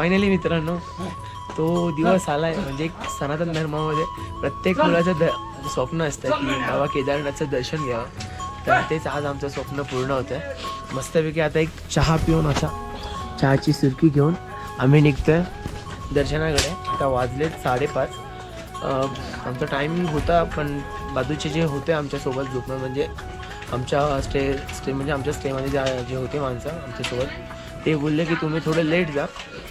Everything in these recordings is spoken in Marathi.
फायनली मित्रांनो तो दिवस आलाय. म्हणजे एक सनातन धर्मामध्ये प्रत्येक मुलाचं द स्वप्न असतं की बाबा केदारनाथचं दर्शन घ्यावं. तर तेच आज आमचं स्वप्न पूर्ण होतं आहे मस्तपैकी आता एक चहा पिऊन असा चहाची सुरकी घेऊन आम्ही निघतोय दर्शनाकडे. आता वाजलेत साडेपाच. आमचा टायमिंग होता पण बाजूचे जे होते आमच्यासोबत ग्रुपमध्ये म्हणजे आमच्या स्टे स्टे म्हणजे आमच्या स्टेमध्ये ज्या जे होते माणसं आमच्यासोबत ते बोलले की तुम्ही थोडं लेट जा.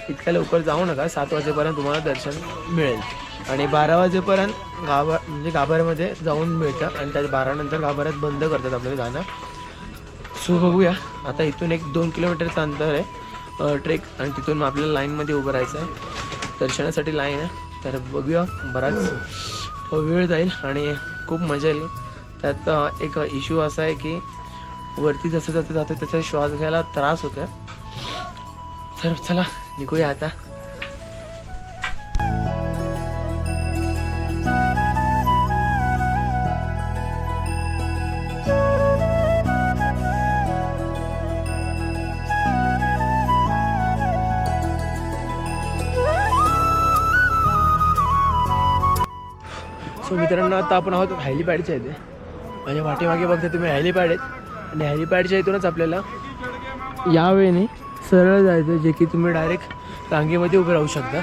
इतक्या लवकर जाऊ नका. सात वाजेपर्यंत तुम्हाला दर्शन मिळेल. आणि बारा वाजेपर्यंत गाभा म्हणजे गाभाऱ्यामध्ये जाऊन मिळतं. आणि त्या बारानंतर गाभाऱ्यात बंद करतात आपल्याला जाणं. सो बघूया. आता इथून एक दोन किलोमीटरचं अंतर आहे. ट्रेक. आणि तिथून मग आपल्याला लाईनमध्ये उभं राहायचं आहे. दर्शनासाठी लाईन आहे. तर बघूया. बराच वेळ जाईल आणि खूप मजा येईल. त्यात एक इश्यू असा आहे की वरती जसं जसं जातं त्याचा श्वास घ्यायला त्रास होतो तर चला निघूया आता. सो मित्रांनो आता आपण आहोत हॅलीपॅडच्या इथे. म्हणजे वाटेमागे बघता तुम्ही हॅलीपॅड आहेत. आणि हॅलीपॅडच्या इथूनच आपल्याला यावेळेने सरळ जायचं जे की तुम्ही डायरेक्ट रांगेमध्ये उभे राहू शकता.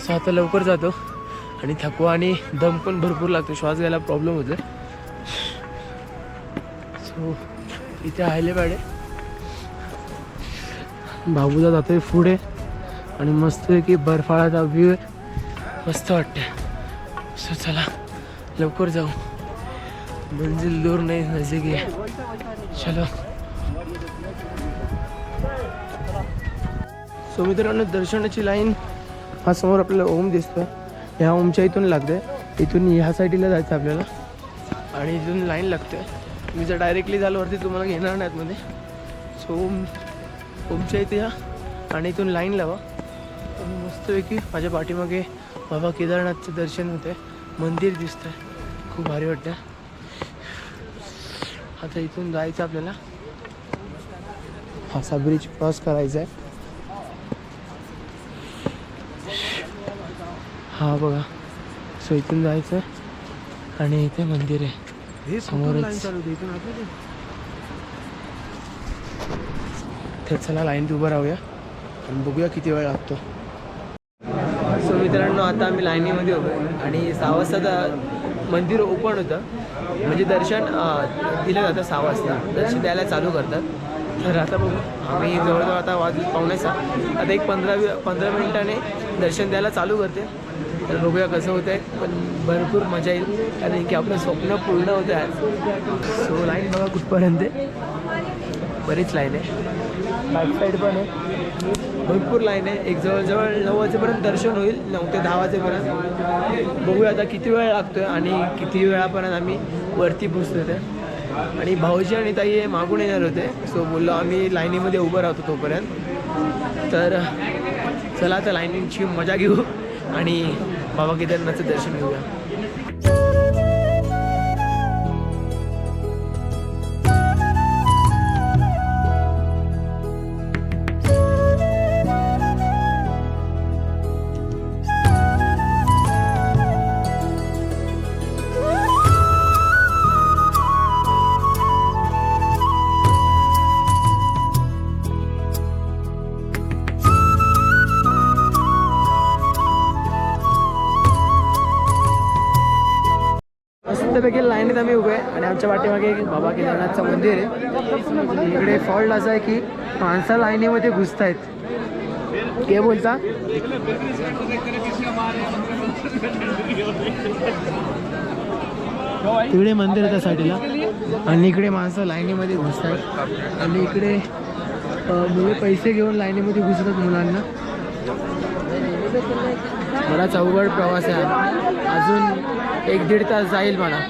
सो आता लवकर जातो. आणि थकवा आणि दम पण भरपूर लागतो. श्वास घ्यायला प्रॉब्लेम होतो सो इथे हॅलिपॅड पाडे बाबूला जातोय पुढे. आणि मस्त की बर्फाळाचा व्ह्यू आहे. मस्त वाटते सो चला लवकर जाऊ. मंजिल दूर नाही नजीक आहे. चलो. सो मित्रांनो दर्शनाची लाईन हा समोर आपल्याला ओम दिसतोय. ह्या ओमच्या इथून लागते इथून ह्या साईडला जायचं आपल्याला. आणि इथून लाईन लागते मी जर डायरेक्टली झालो वरती तुम्हाला घेणार नाही आतमध्ये सो ओम ओमच्या इथे या. आणि इथून लाईन लावा. आणि मस्तपैकी माझ्या पाठीमागे बाबा केदारनाथचं दर्शन होते मंदिर दिसतंय. खूप भारी वाटतं आता इथून जायचं आपल्याला. असा ब्रिज क्रॉस करायचा आहे हा बघा. सो इथून जायचं आणि इथे मंदिर आहे. समोरच. तर चला लाईन उभं राहूया आणि बघूया किती वेळ लागतो. सो मित्रांनो आता आम्ही लाईनीमध्ये उभे. आणि सहा वाजता तर मंदिर ओपन होतं. म्हणजे दर्शन दिलं जातं सहा वाजता दर्शन द्यायला चालू करतात. तर आता बघू आम्ही जवळजवळ आता वाजू सहा आता एक पंधरा पंधरा मिनिटाने दर्शन द्यायला चालू करते. तर बघूया कसं होतं आहे पण भरपूर मजा येईल. कारण की आपलं स्वप्न पूर्ण होतं आहे. सो लाईन बघा कुठपर्यंत आहे. बरीच लाईन आहे. बॅक साईड पण आहे. भरपूर लाईन आहे. एक जवळजवळ नऊ वाजेपर्यंत दर्शन होईल. नऊ ते दहा वाजेपर्यंत. बघूया आता किती वेळ लागतोय आणि किती वेळापर्यंत आम्ही वरती पोचतो ते आणि भाऊजी आणि ताई हे मागून येणार होते. सो बोललो आम्ही लाईनीमध्ये उभं राहतो तोपर्यंत. तर चला आता लाईनीची मजा घेऊ. आणि बाबा केदारनाथचं दर्शन घेऊया. त्यांच्या वाटेमागे आमच्या एक बाबा केदारनाथचं मंदिर आहे. इकडे फॉल्ट असा आहे की माणसं लाईनीमध्ये घुसत आहेत के बोलता? तिकडे मंदिर आहे त्या साईडला. आणि इकडे माणसं लाईनीमध्ये घुसतात आणि इकडे मुलं मुले पैसे घेऊन लाईनीमध्ये घुसतात मुलांना. बराच अवघड प्रवास आहे. अजून एक दीड तास जाईल मला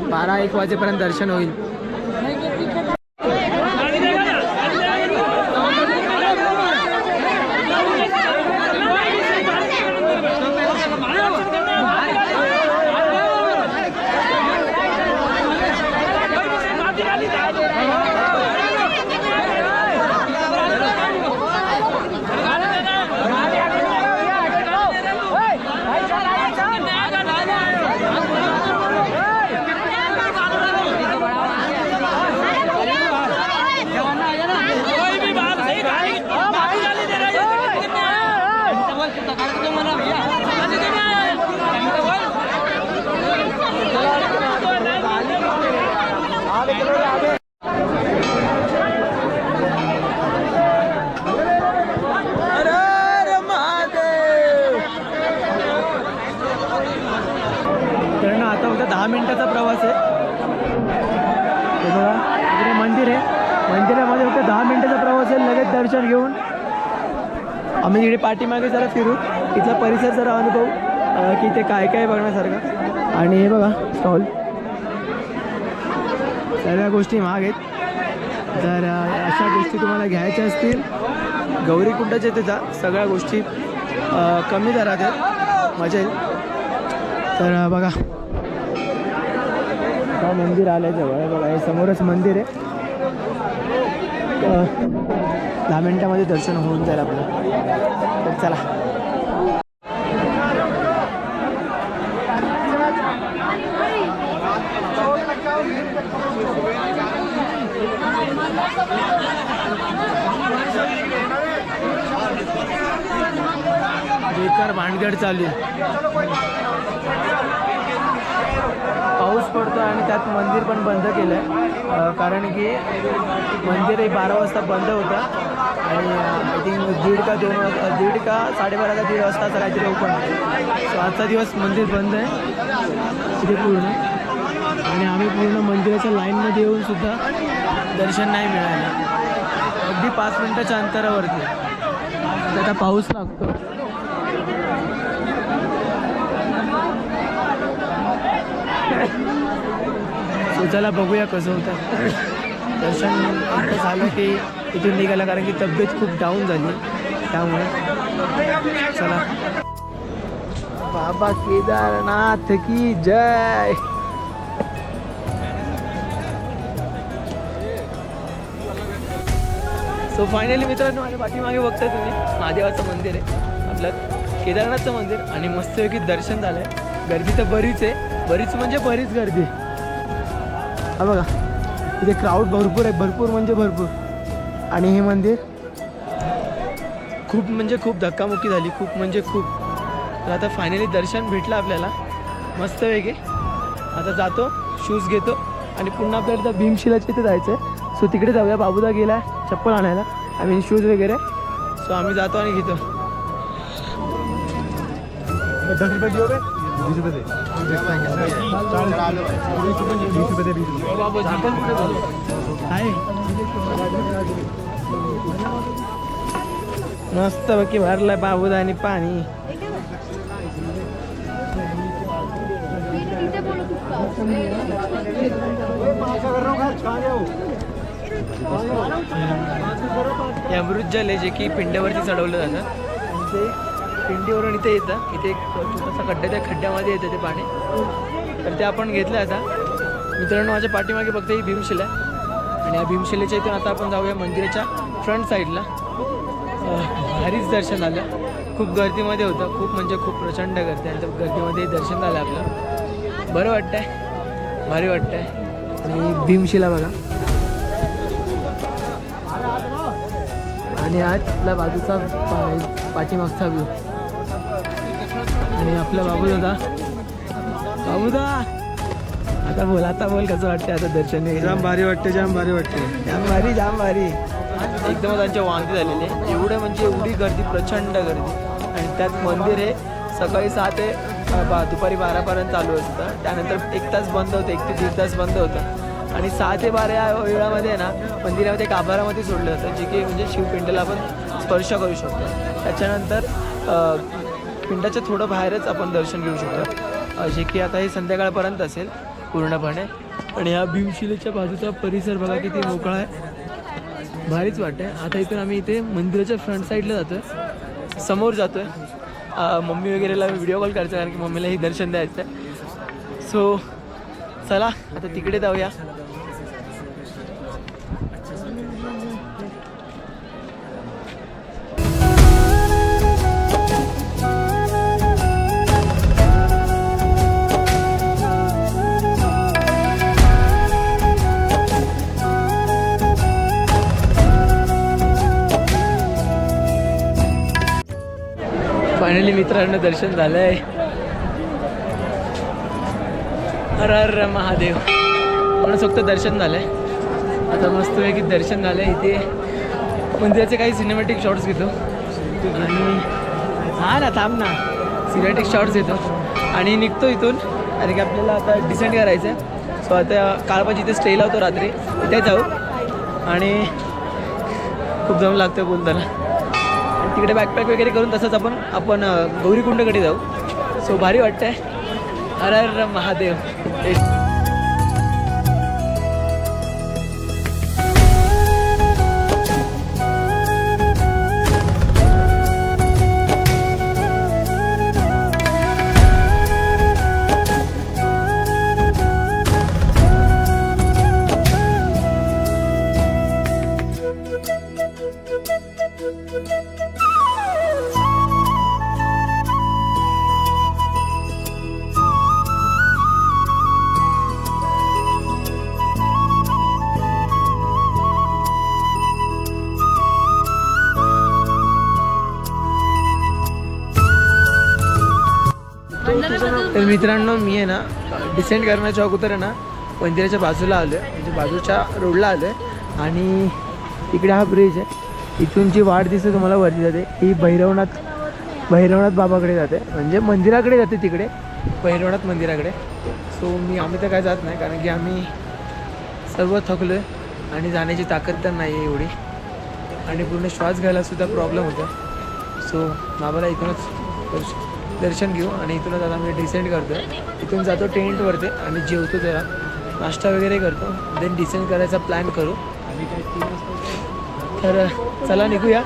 बारा एक वाजेपर्यंत दर्शन होईल. दर्शन घेऊन आम्ही तिकडे पाठीमागे जरा फिरू. इथला परिसर जरा अनुभव की इथे काय काय बघण्यासारखं. आणि हे बघा स्टॉल सगळ्या गोष्टी महाग आहेत. जर अशा गोष्टी तुम्हाला घ्यायच्या असतील. गौरी गौरीकुंडाच्या तिथं सगळ्या गोष्टी कमी दरात आहेत. मजा येईल. तर बघा. मंदिर आलं जवळ. बघा हे समोरच मंदिर आहे. दहा मिनटामध्ये दर्शन होऊन जाईल आपलं. तर चला. बेकार भांडगड चालू आहे. पाऊस पडतो आणि त्यात मंदिर पण बंद केलं आहे कारण की मंदिर हे बारा वाजता बंद होतं. आणि आय थिंक दीड का दोन दीड का साडेबारा का दीड वाजता काहीतरी ओपन सो आजचा दिवस मंदिर बंद आहे. तिथे पूर्ण. आणि आम्ही पूर्ण मंदिराच्या लाईनमध्ये येऊन सुद्धा दर्शन नाही मिळालं अगदी पाच मिनटाच्या अंतरावरती. आता पाऊस लागतो. सो चला बघूया कसं होतं. दर्शन एकदा झालं की इथून निघालं कारण की तब्येत खूप डाऊन झाली. त्यामुळे चला. बाबा केदारनाथ की जय. सो फायनली मित्रांनो माझ्या पाठीमागे बघताय तुम्ही महादेवाचं मंदिर आहे. आपलं केदारनाथचं मंदिर आणि मस्तपैकी दर्शन झालं आहे गर्दी तर बरीच आहे. बरीच म्हणजे बरीच गर्दी. हा बघा. इथे क्राऊड भरपूर आहे भरपूर म्हणजे भरपूर. आणि हे मंदिर? खूप म्हणजे खूप धक्कामुक्की झाली खूप म्हणजे खूप. तर आता फायनली दर्शन भेटलं आपल्याला. मस्तपैकी आता जातो शूज घेतो आणि पुन्हा आपल्याला त्या भीमशिलाच्या इथे जायचं आहे सो तिकडे जाऊया. बाबूदा गेला चप्पल आणायला. आय मीन शूज वगैरे. सो आम्ही जातो आणि घेतो. दस रुपये दियो बे बीस रुपये दे. मस्त बाकी भरलाय बाबूदा आणि पाणी. अमृत जल आहे जे की पिंड्यावरती चढवलं जातं. पिंडीवरून इथे येतं. इथे एक छोटासा खड्डा त्या खड्ड्यामध्ये येतं ते पाणी. तर ते आपण घेतलं आता. मित्रांनो माझ्या पाठीमागे फक्त ही भीमशिला आहे. आणि या भीमशिलेच्या इथून आता आपण जाऊया मंदिराच्या फ्रंट साईडला भारीच दर्शन झालं. खूप गर्दीमध्ये होतं. खूप म्हणजे खूप प्रचंड गर्दी. आणि त्या गर्दीमध्ये दर्शन झालं आपलं. बरं वाटतंय. भारी वाटतं आहे आणि भीमशिला बघा. आणि आजला बाजूचा पाठीमागचा व्यू आणि आपला बाबू दादा. बाबू दा. आता बोल आता बोल कसं वाटतं आता दर्शन? जाम भारी वाटते जाम भारी वाटते जाम भारी जाम भारी. एकदम त्यांचे वांगे झालेले. एवढे म्हणजे एवढी गर्दी प्रचंड गर्दी. आणि त्यात मंदिर हे सकाळी सहा ते बा दुपारी बारापर्यंत चालू असतं त्यानंतर एक तास बंद होतं एक ते दीड तास बंद होतं. आणि सहा ते बारा या वेळामध्ये ना मंदिरामध्ये एक आभारामध्ये सोडलं जातं जे की म्हणजे शिवपिंडला आपण स्पर्श करू शकतो. त्याच्यानंतर पिंडाच्या थोडं बाहेरच आपण दर्शन घेऊ शकतो. जे की आता हे संध्याकाळपर्यंत असेल पूर्णपणे. आणि या भीमशिलेच्या बाजूचा परिसर बघा किती मोकळा आहे. भारीच वाटतंय. आता इथून आम्ही इथे मंदिराच्या फ्रंट साईडला जातोय. समोर जातोय. आहे मम्मी वगैरेला व्हिडिओ कॉल करायचा कारण की मम्मीलाही दर्शन द्यायचं आहे सो चला आता तिकडे जाऊया. फायनली मित्रांनो दर्शन झालंय. हर हर महादेव. पण फक्त दर्शन झालंय. आता मस्त एक दर्शन झालंय इथे. मंदिराचे काही सिनेमॅटिक शॉट्स घेतो. आणि हा ना थांब ना. सिनेमॅटिक शॉट्स घेतो. आणि निघतो इथून. आणि की आपल्याला आता डिसेंड करायचं आहे सो आता काळपा जिथे स्टे लावतो रात्री. तिथे जाऊ. आणि खूप जम लागतं बोलताना. तिकडे बॅकपॅक वगैरे करून तसंच आपण आपण गौरीकुंडकडे जाऊ. सो भारी वाटतंय. हर हर महादेव. मित्रांनो मी आहे ना डिसेंड करण्याच्या अगोदर आहे ना मंदिराच्या बाजूला आलो आहे म्हणजे बाजूच्या रोडला आलो आहे आणि इकडे हा ब्रिज आहे. इथून जी वाट दिसते तुम्हाला वरती जाते ही भैरवनाथ भैरवनाथ बाबाकडे जाते. म्हणजे मंदिराकडे जाते तिकडे. भैरवनाथ मंदिराकडे. सो मी आम्ही तर काय जात नाही कारण की आम्ही सर्व थकलो आहे आणि जाण्याची ताकद तर नाही आहे एवढी. आणि पूर्ण श्वास घ्यायलासुद्धा प्रॉब्लेम होतो. सो बाबाला इथूनच करू शकतो. दर्शन घेऊ आणि इथूनच आता मी डिसेंड करतो इथून जातो टेंटवरती आणि जेवतो जरा. नाश्ता वगैरे करतो. देन डिसेंड करायचा प्लॅन करू. तर चला निघूया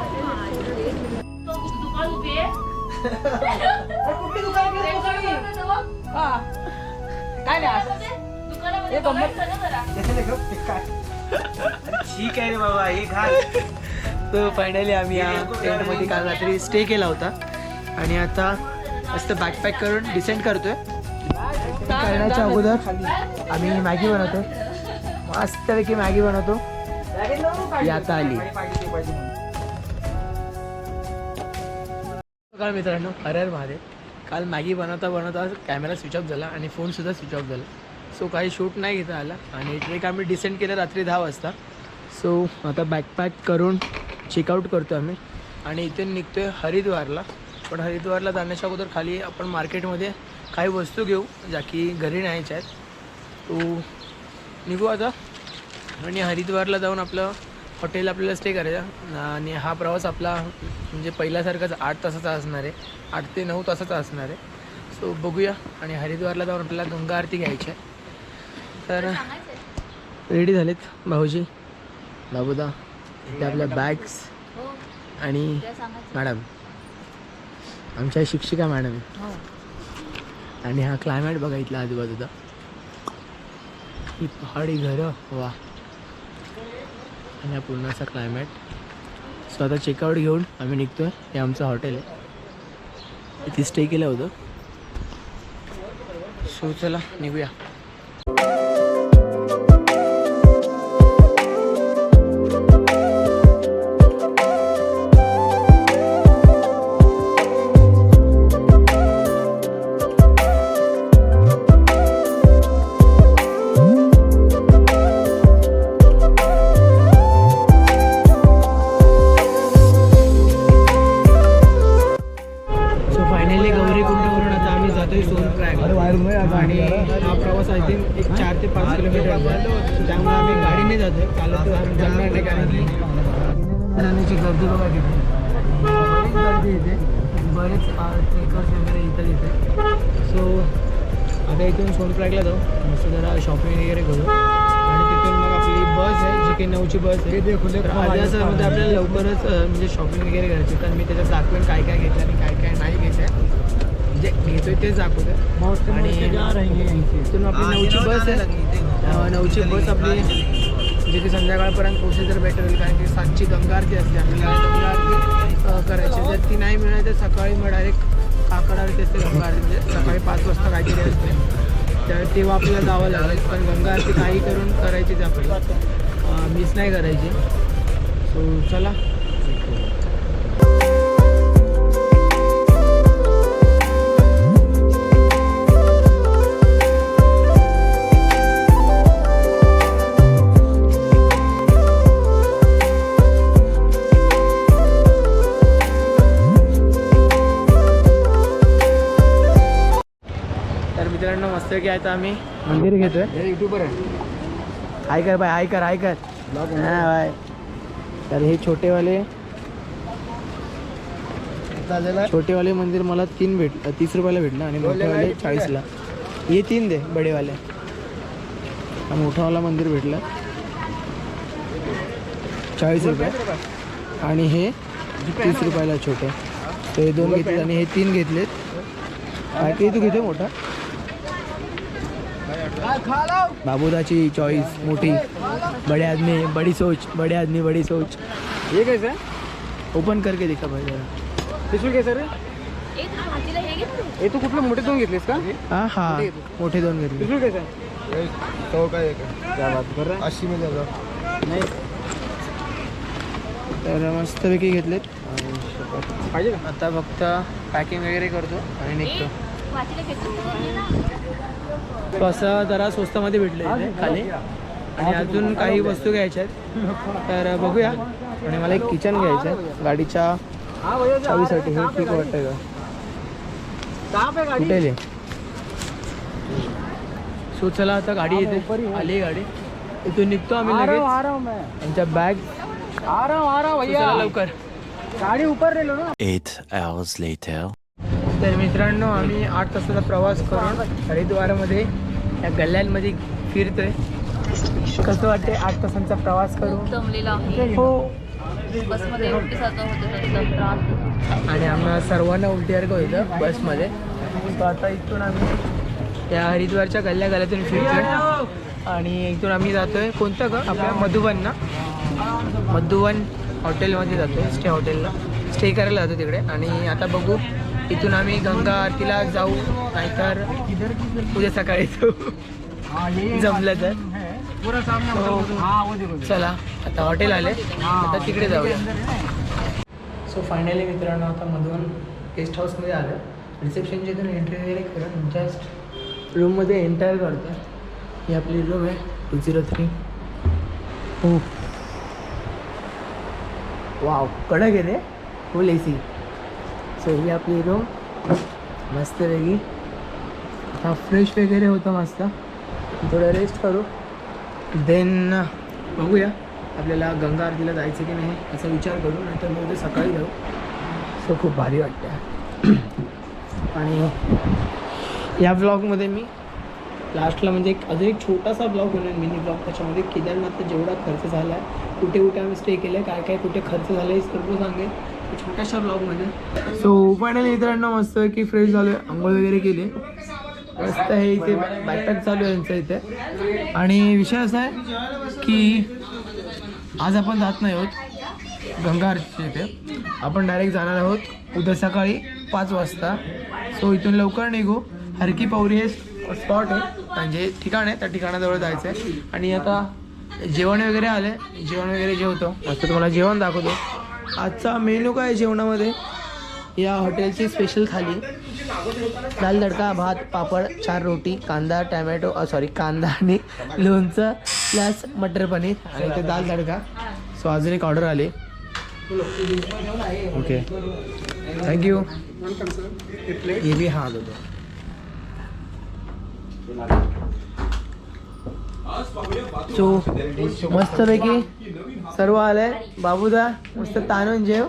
ठीक आहे रे बाबा हे घाल तर फायनली आम्ही या टेंटमध्ये काल रात्री स्टे केला होता. आणि आता मस्त बॅकपॅक करून डिसेंड करतोय. करण्याच्या अगोदर आम्ही मॅगी बनवतो मस्तपैकी मॅगी बनवतो. आता आली. काल मित्रांनो हर महादेव. काल मॅगी बनवता बनवता कॅमेरा स्विच ऑफ झाला आणि फोनसुद्धा स्विच ऑफ झाला. सो काही शूट नाही घेता आला. आणि ट्रेक आम्ही डिसेंड केलं रात्री दहा वाजता. सो आता बॅकपॅक करून चेकआउट करतो आम्ही. आणि इथून निघतो आहे हरिद्वारला. पण हरिद्वारला जाण्याच्या अगोदर खाली आपण मार्केटमध्ये काही वस्तू घेऊ ज्या की घरी न्यायच्या आहेत. तो निघू आता. आणि हरिद्वारला जाऊन आपलं हॉटेल आपल्याला स्टे करायचा. आणि हा प्रवास आपला म्हणजे पहिल्यासारखाच आठ तासाचा असणार आहे. आठ ते नऊ तासाचा असणार आहे. सो बघूया. आणि हरिद्वारला जाऊन आपल्याला गंगा आरती घ्यायची आहे. तर रेडी झालेत भाऊजी बाबूदा आपल्या बॅग्स आणि मॅडम आमच्या शिक्षिका मॅडम आणि हा क्लायमेट बघा इथला आजूबाजूचा. ही पहाडी घरं वा आणि हा पूर्ण असा क्लायमेट सो आता चेकआउट घेऊन आम्ही निघतोय. हे आमचं हॉटेल आहे. इथे स्टे केलं होतं. सो चला निघूया. जाण्याची गर्दी बघा किती बरीच गर्दी इथे. बरेच ट्रेकर्स वगैरे इथं इथे सो आता इथून सोनप्रयागला जाऊ. मस्त जरा शॉपिंग वगैरे करू. आणि तिथून मग आपली बस आहे जी काही नऊची बस आहे. तर आदिवासामध्ये आपल्याला लवकरच म्हणजे शॉपिंग वगैरे करायची तर मी त्याच्यात दाखवेन काय काय घेतलं आणि काय काय नाही घेतलं. म्हणजे घेतोय तेच दाखवतो आणि इथून आपली नऊची बस आहे. नऊची बस आपली म्हणजे की संध्याकाळपर्यंत पोहोचली तर बेटर होईल कारण की सातची गंगा आरती असते आपल्याला गंगा आरती करायची. जर ती नाही मिळाली तर सकाळी मग डायरेक्ट काकड आरती असते गंगा आरती. म्हणजे सकाळी पाच वाजता काहीतरी असते. तर तेव्हा आपल्याला जावं लागेल पण गंगा आरती काही करून करायचीच आपल्याला. मिस नाही करायची. सो चला. मस्त की आता आम्ही? मंदिर घेतोय. युट्यूबर आहे. हाय कर बाय हाय कर हाय कर. हा बाय तर हे छोटेवाले छोटेवाले मंदिर मला तीन भेट तीस रुपयाला भेटलं आणि मोठेवाले चाळीसला. हे तीन दे बडेवाले. मोठावाला मंदिर भेटलं. चाळीस रुपये. आणि हे तीस रुपयाला छोटे. तर हे दोन घेतले आणि हे तीन घेतलेत. काय ते तू घेते मोठा? बाबूदाची चॉईस मोठी. बडे आदमी बडी सोच बडे आदमी बडी सोच. हे कैसे ओपन करके दिखा भाई जरा. पिशवी कैसे रे एक भाजीला हे घेतलं? हे तू कुठलं मोठे दोन घेतलेस का? हा हा. मोठे दोन घेतले. पिशवी कैसे आहे तो काय क्या बात कर रहा है? अस्सी में दे दो तर मस्तपैकी घेतलेत. पाहिजे का? आता फक्त पॅकिंग वगैरे करतो आणि निघतो. तो असं जरा स्वस्तामध्ये भेटले इथे खाली. आणि अजून काही वस्तू घ्यायच्या आहेत. तर बघूया. आणि मला एक किचन घ्यायचं आहे. गाडीच्या हा चावीसाठी हे ठीक वाटतंय का? कहाँ पे गाड़ी कुठे सो चला आता गाडी येते आली गाडी. इथून निघतो आम्ही लगेच. आ रहा हूँ मैं त्यांच्या बॅग. आ रहा हूँ आ रहा हूँ भैया चला लवकर. गाड़ी लो ना. Eight hours later. तर मित्रांनो आम्ही आठ तासाचा प्रवास करून हरिद्वारमध्ये या गल्ल्यांमध्ये फिरतोय. कसं वाटते आठ तासांचा प्रवास करून? हो. उलटी होतो. आणि आम्हाला सर्वांना उलटीसारखं होतं बसमध्ये. आता इथून आम्ही या हरिद्वारच्या गल्ल्या गल्ल्यातून फिरतोय. आणि इथून आम्ही जातोय कोणतं ग? आपल्या मधुबन ना? मधुबन हॉटेलमध्ये जातोय स्टे हॉटेलला. स्टे करायला जातो तिकडे. आणि आता बघू तिथून आम्ही गंगा आरतीला जाऊ नाहीतर उद्या सकाळी जाऊ. जमलं तर. हो. चला आता हॉटेल आले. आता तिकडे जाऊया. सो फायनली मित्रांनो आता मधून गेस्ट हाऊसमध्ये आलं. रिसेप्शनचे इथून एंट्री वगैरे करून जस्ट रूममध्ये एंटर करतो ही आपली रूम आहे. टू झिरो थ्री हो वाव कडक आहे रे. फुल ए सी सो ही आपली रूम मस्त वेगळी आता फ्रेश वगैरे होतं मस्त. थोडं रेस्ट करू. देन बघूया. आपल्याला गंगा आरतीला जायचं की नाही असा विचार करू नाहीतर मग उद्या सकाळी जाऊ. सो खूप भारी वाटतं आणि या ब्लॉगमध्ये मी लास्टला म्हणजे एक अजून एक छोटासा ब्लॉग बनवेन मिनी ब्लॉग त्याच्यामध्ये केदारनाथचा जेवढा खर्च झाला आहे कुठे कुठे आम्ही स्टे केलं आहे काय काय कुठे खर्च झाला आहे सर्व सांगेल छोट्याशा ब्लॉगमध्ये. सो फायनली मित्रांनो मस्त की फ्रेश झालो आहे आंघोळ वगैरे केली. मस्त हे इथे. बॅकपॅक चालू आहे यांचं इथे. आणि विषय असा आहे की आज आपण जात नाही आहोत गंगा आरतीच्या इथे. आपण डायरेक्ट जाणार आहोत उद्या सकाळी पाच वाजता. सो इथून लवकर निघू. हरकी पौरी हे स्पॉट आहे. म्हणजे ठिकाण आहे. त्या ठिकाणाजवळ जायचं आहे आणि आता जेवण वगैरे आलं जेवण वगैरे जेवतो मस्त तुम्हाला जेवण दाखवतो. आजचा मेनू काय जेवणामध्ये? या हॉटेलची स्पेशल थाली. दाल तडका भात पापड चार रोटी कांदा टॅमॅटो सॉरी कांदा आणि लोणचं प्लस मटर पनीर आणि ते दाल तडका. सो अजून एक ऑर्डर आली. ओके थँक्यू हे बी हा सो मस्तपैकी सर्व आलंय. बाबूदा मस्त ताणून जेव.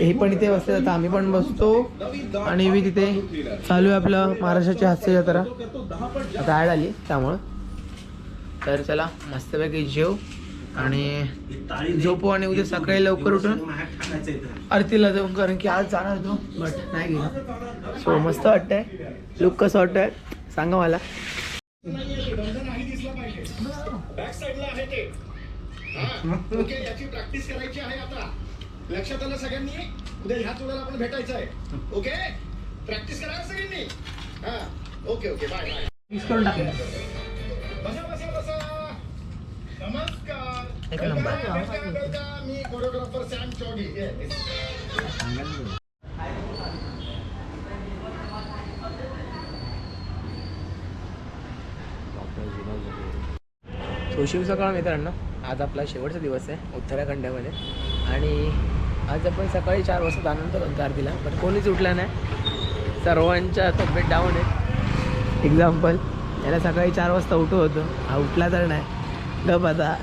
हे पण इथे बसले आता आम्ही पण बसतो. आणि मी तिथे चालू आहे आपलं महाराष्ट्राची हास्य जत्रा. आता ॲड आली त्यामुळं. तर चला मस्तपैकी जेव. आणि झोपू आणि उद्या सकाळी लवकर उठून आरतीला जाऊ कारण की आज जाणार होतो बट नाही गेला. सो मस्त वाटतंय. लुक कसं वाटतंय? सांगा मला. ओके याची प्रॅक्टिस करायची आहे आता. लक्षात आलं सगळ्यांनी? उद्या ह्याच वेळेला आपण भेटायचं आहे. ओके? प्रॅक्टिस करा सगळ्यांनी? हा. Okay okay bye bye mix करून टाकलं बसा बसा बसा. नमस्कार. एक नंबर. Welcome, welcome. मी कोरिओग्राफर सॅम चौडी Yes. सो शिव सकाळ मित्रांनो. आज आपला शेवटचा दिवस आहे उत्तराखंडामध्ये. आणि आज आपण सकाळी चार वाजता जाणार होतो गंगा आरतीला पण कोणीच उठला नाही. सर्वांच्या तब्येत डाऊन आहे. एक्झाम्पल याला सकाळी चार वाजता उठू होतं. हा उठला तर नाही. गप आता.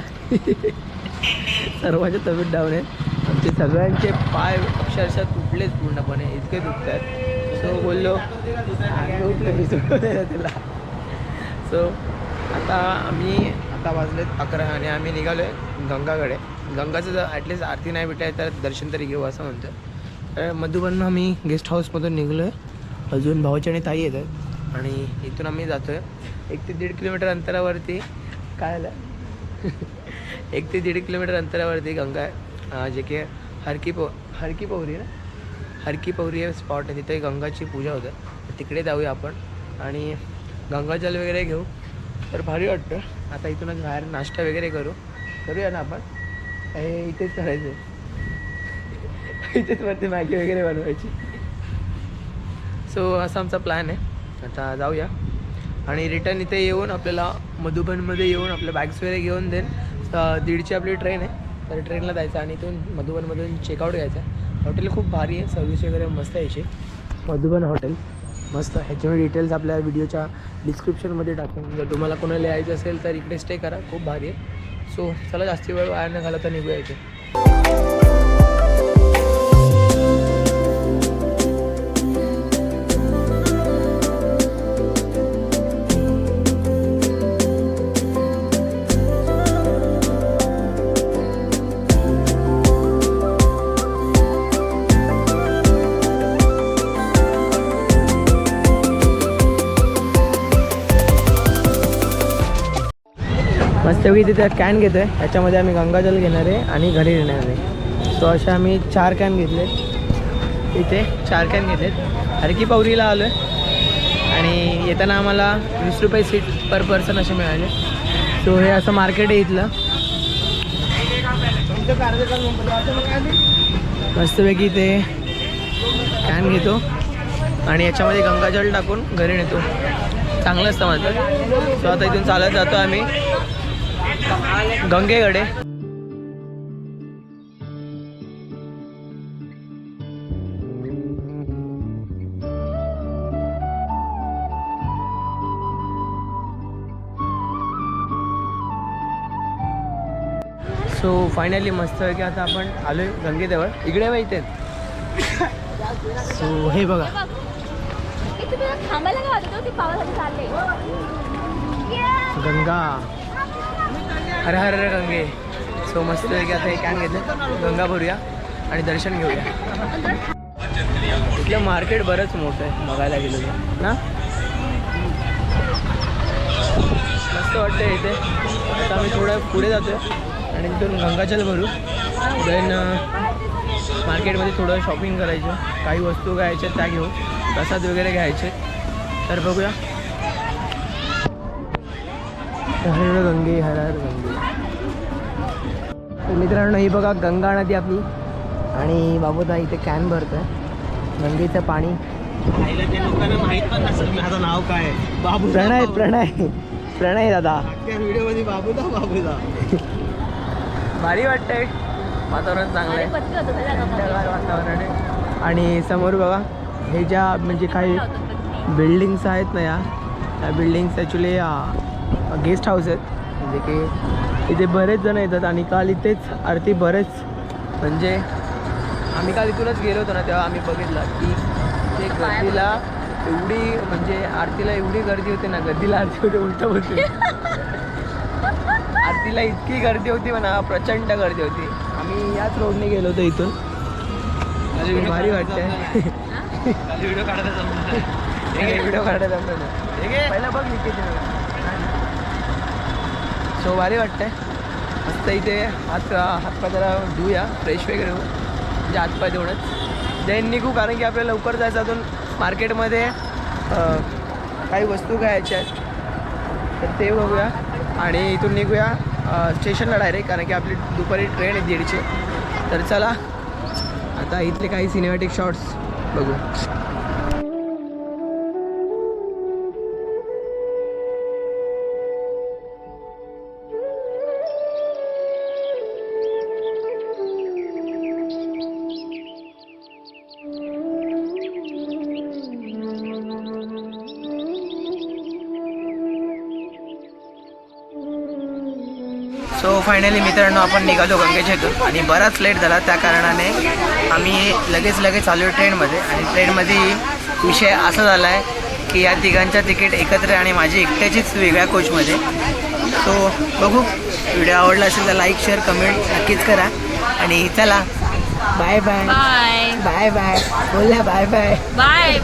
सर्वांच्या तब्येत डाऊन आहे. आमचे सगळ्यांचे पाय अक्षरशः तुटलेच पूर्णपणे इतके दुखत आहेत सो बोललो उठलं मी. सोडवलं त्याला. सो आता आम्ही आता वाजलेत अकरा आणि आम्ही निघालो आहे गंगाकडे. गंगाचं जर ॲटलिस्ट आरती नाही भेटायचं तर दर्शन तरी घेऊ असं म्हणतो तर मधुबननं आम्ही गेस्ट हाऊसमधून निघलो आहे अजून भावाची आणि ताई येत आहेत आणि इथून आम्ही जातो आहे एक ते दीड किलोमीटर अंतरावरती काय आलं एक ते दीड किलोमीटर अंतरावरती गंगा आहे. जे की हरकी पौ हरकी पौरी ना? हरकी पौरी हे स्पॉट आहे. तिथे गंगाची पूजा होते. तिकडे जाऊया आपण. आणि गंगाजल वगैरे घेऊ. तर भारी वाटतं. आता इथूनच बाहेर नाश्ता वगैरे करू. करूया ना आपण? हे इथेच करायचं इथेच वरती मॅगी वगैरे बनवायची. सो असा आमचा प्लॅन आहे. आता जाऊया. आणि रिटर्न इथे येऊन आपल्याला मधुबनमध्ये येऊन आपल्या बॅग्स वगैरे घेऊन देन. दीडची आपली ट्रेन आहे. तर ट्रेनला जायचं आणि इथून मधुबनमधून चेकआउट घ्यायचं. हॉटेल खूप भारी आहे. सर्विस वगैरे मस्त आहे याची. मधुबन हॉटेल मस्त. ह्याच्यामुळे डिटेल्स आपल्या व्हिडिओच्या डिस्क्रिप्शनमध्ये टाकून जर तुम्हाला कोणाला यायचं असेल तर इकडे स्टे करा. खूप भारी आहे. सो चला जास्ती वेळ वाया न घालता निघूया इथे. मस्तपैकी तिथे कॅन घेतो आहे ह्याच्यामध्ये आम्ही गंगाजल घेणार आहे आणि घरी येणार आहे. सो असे आम्ही चार कॅन घेतले इथे चार कॅन घेतलेत. हरकी पौरीला आलो आहे आणि येताना आम्हाला वीस रुपये सीट पर पर्सन असे मिळाले. सो हे असं मार्केट आहे इथलं. मस्तपैकी ते कॅन घेतो. आणि याच्यामध्ये गंगाजल टाकून घरी नेतो. चांगलं असतं माझं सो आता इथून चालत जातो आम्ही. गंगेकडे सो फायनली मस्त आहे की आता आपण आलोय गंगेजवळ इकडे बघ इथे. सो हे बघा. गंगा. हर हर गंगे. सो मस्त आहे की आता हे कॅन घेतलं. गंगा भरूया आणि दर्शन घेऊया. इथलं मार्केट बरंच मोठं आहे बघायला गेलो तर. ना? मस्त वाटतं इथे. आता आम्ही थोडं पुढे जातो आणि तिथून गंगाजल भरू. देन मार्केटमध्ये थोडं शॉपिंग करायचं. काही वस्तू घ्यायच्या त्या घेऊ. प्रसाद वगैरे घ्यायचे तर बघूया. हर गंगे हर हर गंगे. तर मित्रांनो ही बघा गंगा नदी आपली. आणि बाबूदा इथे कॅन भरतोय. गंगेचं पाणी. माहीत पण नसेल माझं नाव काय बाबू प्रणय प्रणय. प्रणय दादा. व्हिडिओमध्ये बाबूदा बाबूदा भारी वाटतंय. वातावरण चांगलं आहे. वातावरण आहे. आणि समोर बघा हे ज्या म्हणजे काही. बिल्डिंग्स आहेत ना या त्या बिल्डिंग्स ॲक्च्युली गेस्ट हाऊस आहेत. म्हणजे की इथे बरेच जण येतात आणि काल इथेच आरती बरेच. म्हणजे आम्ही काल इथूनच गेलो होतो ना तेव्हा आम्ही बघितलं की ते गर्दीला एवढी म्हणजे आरतीला एवढी गर्दी होती ना गर्दीला आरती होती उलट होती आरतीला इतकी गर्दी होती म्हणा प्रचंड गर्दी होती. आम्ही याच रोडने गेलो होतो इथून. भारी वाटतंय. व्हिडिओ काढायचा व्हिडिओ नाही. पहिला बघ लिकेज सो भारी वाटतंय. मस्त इथे हात हातपाय जरा धुया फ्रेश वगैरे होऊ म्हणजे हातपाय देऊनच देन निघू कारण की आपल्याला लवकर जायचं अजून मार्केटमध्ये काही वस्तू घ्यायच्या आहेत. तर ते बघूया. आणि इथून निघूया स्टेशनला डायरेक्ट कारण की आपली दुपारी ट्रेन आहे दीडची तर चला आता इथले काही सिनेमॅटिक शॉट्स बघू. फायनली मित्रांनो आपण निघालो गंगेच्या इथून आणि बराच लेट झाला त्या कारणाने आम्ही लगेच लगेच आलो ट्रेनमध्ये. आणि ट्रेनमध्ये विषय असा झाला आहे की या तिघांच्या तिकीट एकत्र आणि माझी एकट्याचीच वेगळ्या कोचमध्ये सो बघू. व्हिडिओ आवडला असेल तर लाईक शेअर कमेंट नक्कीच करा. आणि चला. Bye bye bye bye bye बोला बाय बाय बाय